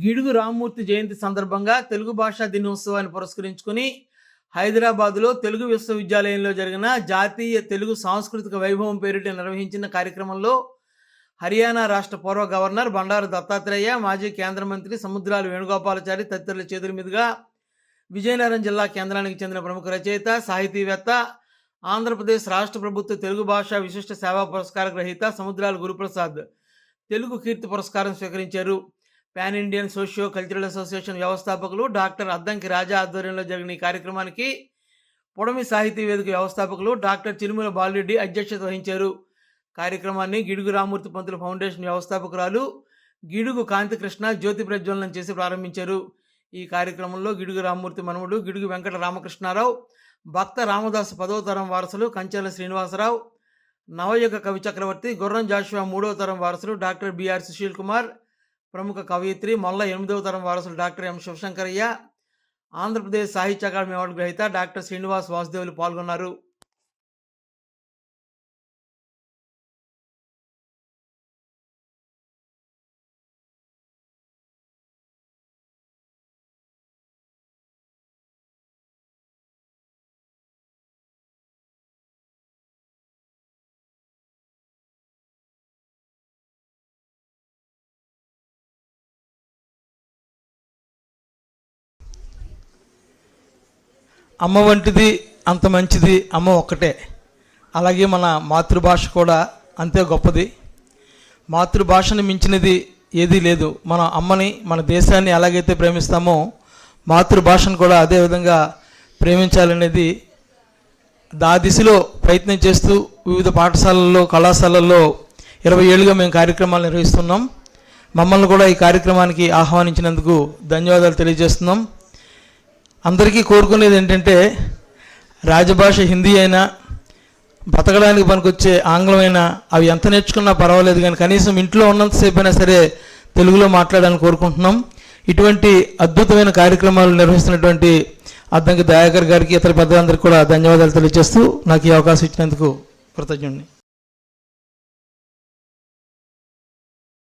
గిడుగు రామ్మూర్తి జయంతి సందర్భంగా తెలుగు భాషా దినోత్సవాన్ని పురస్కరించుకుని హైదరాబాదులో తెలుగు విశ్వవిద్యాలయంలో జరిగిన జాతీయ తెలుగు సాంస్కృతిక వైభవం పేరిట నిర్వహించిన కార్యక్రమంలో హర్యానా రాష్ట్ర పూర్వ గవర్నర్ బండారు దత్తాత్రేయ మాజీ కేంద్ర మంత్రి సముద్రాల వేణుగోపాలాచారి తదితరుల చేతుల మీదుగా విజయనగరం జిల్లా కేంద్రానికి చెందిన ప్రముఖ రచయిత సాహితీవేత్త ఆంధ్రప్రదేశ్ రాష్ట్ర ప్రభుత్వ తెలుగు భాష విశిష్ట సేవా పురస్కార గ్రహీత సముద్రాల గురుప్రసాద్ తెలుగు కీర్తి పురస్కారం స్వీకరించారు. Pan Indian socio cultural association వ్యవస్థాపకులు డాక్టర్ అద్దంకి రాజా ఆధ్వర్యంలో జరిగిన ఈ కార్యక్రమానికి పొడమి సాహితీ వేదిక వ్యవస్థాపకులు డాక్టర్ చిరుమల బాలరెడ్డి అధ్యక్షత వహించారు. కార్యక్రమాన్ని గిడుగు రామూర్తి పంతుల ఫౌండేషన్ వ్యవస్థాపకురాలు గిడుగు కాంతికృష్ణ జ్యోతి ప్రజ్వలనం చేసి ప్రారంభించారు. ఈ కార్యక్రమంలో గిడుగు రామూర్తి మనముడు గిడుగు వెంకట రామకృష్ణారావు భక్త రామదాస్ పదవ తరం వారసులు కంచెల శ్రీనివాసరావు నవయుగ కవి చక్రవర్తి గుర్రం జాషువా మూడవ తరం వారసులు డాక్టర్ బిఆర్ సుశీల్ కుమార్ ప్రముఖ కవయిత్రి మొల్ల ఎనిమిదవ తరం వారసులు డాక్టర్ ఎం. శివశంకరయ్య ఆంధ్రప్రదేశ్ సాహిత్య అకాడమీ అవార్డు గ్రహీత డాక్టర్ శ్రీనివాస్ వాసుదేవులు పాల్గొన్నారు. అమ్మ వంటిది అంత మంచిది అమ్మ ఒక్కటే. అలాగే మన మాతృభాష కూడా అంతే గొప్పది. మాతృభాషను మించినది ఏదీ లేదు. మన అమ్మని మన దేశాన్ని ఎలాగైతే ప్రేమిస్తామో మాతృభాషను కూడా అదే విధంగా ప్రేమించాలనేది దా దిశలో ప్రయత్నం చేస్తూ వివిధ పాఠశాలల్లో కళాశాలల్లో ఇరవై ఏళ్ళుగా మేము కార్యక్రమాలు నిర్వహిస్తున్నాం. మమ్మల్ని కూడా ఈ కార్యక్రమానికి ఆహ్వానించినందుకు ధన్యవాదాలు తెలియజేస్తున్నాం. అందరికీ కోరుకునేది ఏంటంటే రాజభాష హిందీ అయినా బతకడానికి పనికొచ్చే ఆంగ్లమైనా అవి ఎంత నేర్చుకున్నా పర్వాలేదు కానీ కనీసం ఇంట్లో ఉన్నంతసేపు అయినా సరే తెలుగులో మాట్లాడాలని కోరుకుంటున్నాం. ఇటువంటి అద్భుతమైన కార్యక్రమాలు నిర్వహిస్తున్నటువంటి అద్దంకి దయాకర్ గారికి ఇతర పెద్దలందరికీ కూడా ధన్యవాదాలు తెలియజేస్తూ నాకు ఈ అవకాశం ఇచ్చినందుకు కృతజ్ఞుడిని